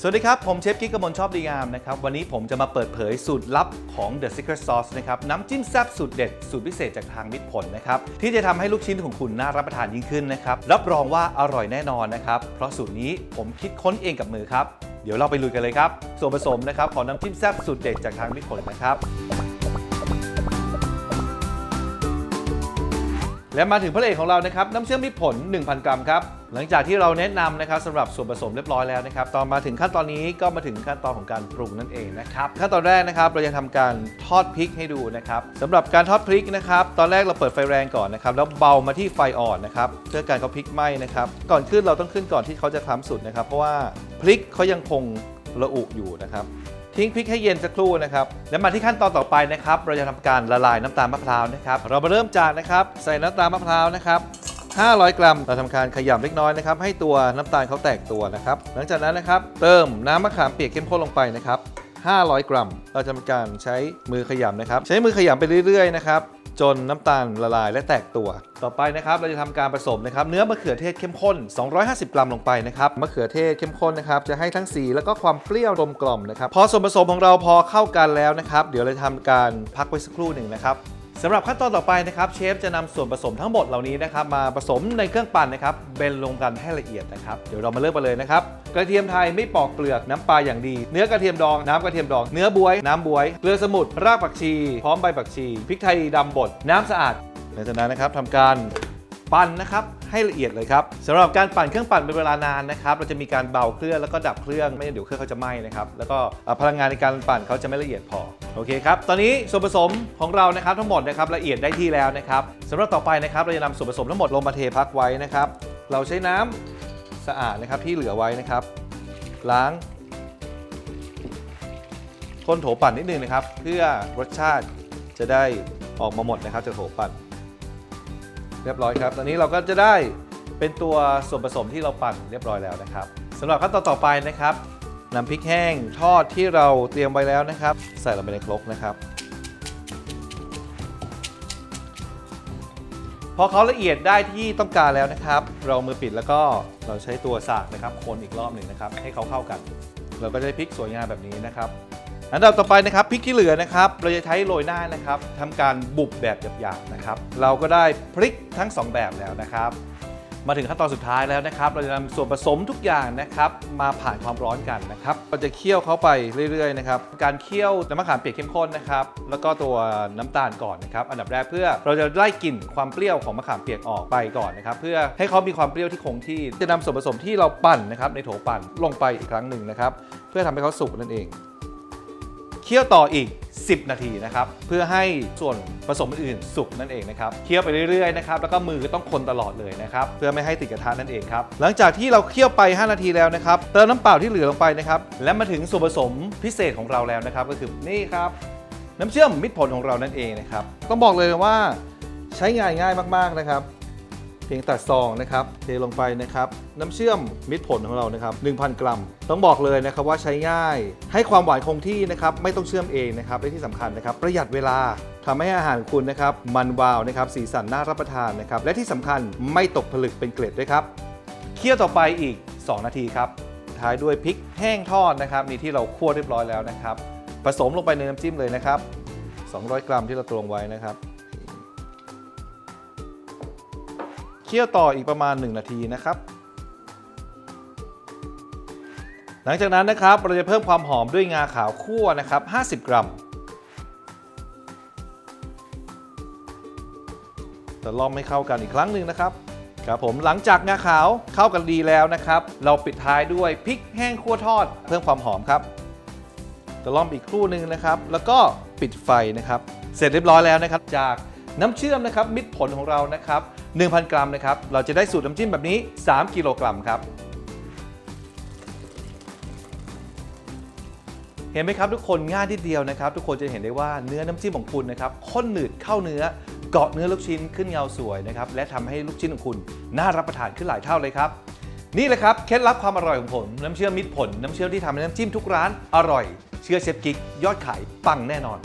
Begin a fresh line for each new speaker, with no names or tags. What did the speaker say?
สวัสดีครับ ผมเชฟกิ๊กกมลชอบดีงามนะครับ วันนี้ผมจะมาเปิดเผยสูตรลับของ The Secret Sauce นะครับ น้ำจิ้มแซ่บสูตรเด็ด สูตรพิเศษจากทางมิตรผลนะครับ ที่จะทำให้ลูกชิ้นของคุณน่ารับประทานยิ่งขึ้นนะครับ รับรองว่าอร่อยแน่นอนนะครับ เพราะสูตรนี้ผมคิดค้นเองกับมือครับ เดี๋ยวเราไปลุยกันเลยครับ ส่วนผสมนะครับของน้ำจิ้มแซ่บสูตรเด็ดจากทางมิตรผลนะครับ และมาถึงพระเอกของเรานะครับน้ำเชื่อมมิตรผล 1,000 กรัมครับหลังจากที่เราแนะนำนะครับสำหรับส่วนผสมเรียบร้อยแล้วนะครับตอนมาถึงขั้นตอนนี้ก็มาถึงขั้นตอนของการปรุงนั่นเองนะครับขั้นตอนแรกนะครับเราจะทำการทอดพริกให้ดูนะครับสำหรับการทอดพริกนะครับตอนแรกเราเปิดไฟแรงก่อนนะครับแล้วเบามาที่ไฟอ่อนนะครับเพื่อการเขาพริกไหม้นะครับก่อนขึ้นเราต้องขึ้นก่อนที่เขาจะคล้ำสุดนะครับเพราะว่าพริกเขายังคงระอุอยู่นะครับ ทิ้งพริกให้เย็นสักครู่นะครับ แล้วมาที่ขั้นตอนต่อไปนะครับ เราจะทำการละลายน้ำตาลมะพร้าวนะครับ เรามาเริ่มจากนะครับ ใส่น้ำตาลมะพร้าวนะครับ500 กรัม เราทำการขยำเล็กน้อยนะครับ ให้ตัวน้ำตาลเขาแตกตัวนะครับ หลังจากนั้นนะครับ เติมน้ำมะขามเปียกเข้มข้นลงไปนะครับ500 กรัม เราจะทำการใช้มือขยำนะครับ ใช้มือขยำไปเรื่อยๆนะครับ จนน้ำตาลละลายและแตกตัว ต่อไปนะครับเราจะทำการผสมนะครับเนื้อมะเขือเทศเข้มข้น 250 กรัมลงไปนะครับมะเขือเทศเข้มข้นนะครับจะให้ทั้งสีแล้วก็ความเปรี้ยวกลมกล่อมนะครับพอส่วนผสมของเราพอเข้ากันแล้วนะครับ เดี๋ยวเราจะทำการพักไว้สักครู่หนึ่งนะครับ สำหรับขั้นตอนต่อไปนะครับเชฟจะนำส่วนผสมทั้งหมดเหล่านี้นะครับมาผสมในเครื่องปั่นนะครับเบนลงกันให้ละเอียดนะครับเดี๋ยวเรามาเริ่มกันเลยนะครับกระเทียมไทยไม่ปอกเปลือกน้ำปลาอย่างดี เนื้อกระเทียมดองน้ำกระเทียมดอง เนื้อบวย น้ำบวยเกลือสมุนรากผักชี พร้อมใบผักชีพริกไทยดำบดน้ำสะอาดหลังจากนั้นนะครับทำการ ปั่นนะครับให้ละเอียดเลยครับสำหรับการปั่นเครื่องปั่นเป็นเวลานานนะครับเราจะมีการเบาเครื่องแล้วก็ดับเครื่องไม่งั้นเดี๋ยวเครื่องเขาจะไหม้นะครับแล้วก็พลังงานในการปั่นเขาจะไม่ละเอียดพอโอเคครับตอนนี้ส่วนผสมของเรานะครับทั้งหมดนะครับละเอียดได้ที่แล้วนะครับสำหรับต่อไปนะครับเราจะนำส่วนผสมทั้งหมดลงมาเทพักไว้นะครับเราใช้น้ำสะอาดนะครับที่เหลือไว้นะครับ ล้างคนโถปั่นนิดนึงนะครับ เพื่อรสชาติจะได้ออกมาหมดนะครับจากโถปั่น รียบร้อยครับ ตอนนี้เราก็จะได้เป็นตัวส่วนผสมที่เราปั่นเรียบร้อยแล้วนะครับสำหรับขั้นตอนต่อไปนะครับนำพริกแห้งทอดที่เราเตรียมไว้แล้วนะครับ ใส่ลงไปในครกนะครับ พอเขาละเอียดได้ที่ต้องการแล้วนะครับ เรามือปิดแล้วก็เราใช้ตัวสากนะครับคนอีกรอบหนึ่งนะครับ ให้เขาเข้ากัน เราก็จะได้พริกสวยงามแบบนี้นะครับ อันดับต่อไปนะครับพริกที่เหลือนะครับเราจะใช้โรยหน้านะครับทำการบุบแบบหยาบๆนะครับ เราก็ได้พริกทั้งสองแบบแล้วนะครับ มาถึงขั้นตอนสุดท้ายแล้วนะครับ เราจะนำส่วนผสมทุกอย่างนะครับมาผ่านความร้อนกันนะครับเราจะเคี่ยวเขาไปเรื่อยๆนะครับการเคี่ยวน้ำมะขามเปียกเข้มข้นนะครับแล้วก็ตัวน้ำตาลก่อนนะครับอันดับแรกเพื่อเราจะไล่กลิ่นความเปรี้ยวของมะขามเปียกออกไปก่อนนะครับเพื่อให้เขามีความเปรี้ยวที่คงที่จะนำส่วนผสมที่เราปั่นนะครับในโถปั่นลงไปอีกครั้งหนึ่งนะครับเพื่อทำให้เขาสุกนั่นเอง เคี่ยวต่ออีก 10 นาทีนะครับ เพื่อให้ส่วนผสมอื่นสุกนั่นเองนะครับ เคี่ยวไปเรื่อยๆนะครับ แล้วก็มือก็ต้องคนตลอดเลยนะครับ เพื่อไม่ให้ติดกระทะนั่นเองครับ หลังจากที่เราเคี่ยวไป 5 นาทีแล้วนะครับ เติมน้ำเปล่าที่เหลือลงไปนะครับ และมาถึงส่วนผสมพิเศษของเราแล้วนะครับ ก็คือนี่ครับ น้ำเชื่อมมิตรผลของเรานั่นเองนะครับ ต้องบอกเลยว่าใช้งานง่ายมากๆนะครับ เพียงตัดซองนะครับเทลงไปนะครับน้ำเชื่อมมิตรผลของเรานะครับ1,000 กรัม ต้องบอกเลยนะครับว่าใช้ง่าย ให้ความหวานคงที่นะครับไม่ต้องเชื่อมเองนะครับและที่สำคัญนะครับ ประหยัดเวลาทำให้อาหารคุณนะครับมันวาวนะครับสีสันน่ารับประทานนะครับและที่สำคัญไม่ตกผลึกเป็นเกล็ดด้วยครับเคี่ยวต่อไปอีก 2 นาทีครับท้ายด้วยพริกแห้งทอดนะครับนี่ที่เราคั่วเรียบร้อยแล้วนะครับผสมลงไปในน้ำจิ้มเลยนะครับ 200 กรัมที่เราตวงไว้นะครับ เคี่ยวต่ออีกประมาณ 1 นาทีนะครับ หลังจากนั้นนะครับเราจะเพิ่มความหอมด้วยงาขาวคั่วนะครับ 50 กรัมจะล่อมให้เข้ากันอีกครั้งหนึ่งนะครับครับผมหลังจากงาขาวเข้ากันดีแล้วนะครับ เราปิดท้ายด้วยพริกแห้งคั่วทอด เพิ่มความหอมครับจะล่อมอีกครู่หนึ่งนะครับ แล้วก็ปิดไฟนะครับ เสร็จเรียบร้อยแล้วนะครับ จากน้ำเชื่อมนะครับ มิตรผลของเรานะครับ 1,000 กรัมนะครับ เราจะได้สูตรน้ำจิ้มแบบนี้ 3 กิโลกรัมครับ เห็นไหมครับทุกคนง่ายทีเดียวนะครับ ทุกคนจะเห็นได้ว่าเนื้อน้ำจิ้มของคุณนะครับข้นหนืดเข้าเนื้อเกาะเนื้อลูกชิ้นขึ้นเงาสวยนะครับและทำให้ลูกชิ้นของคุณน่ารับประทานขึ้นหลายเท่าเลยครับนี่แหละครับเคล็ดลับความอร่อยของผมน้ำเชื่อมมิตรผล น้ำเชื่อมที่ทำให้น้ำจิ้มทุกร้านอร่อย เชื่อเชฟกิ๊กยอดขายปังแน่นอน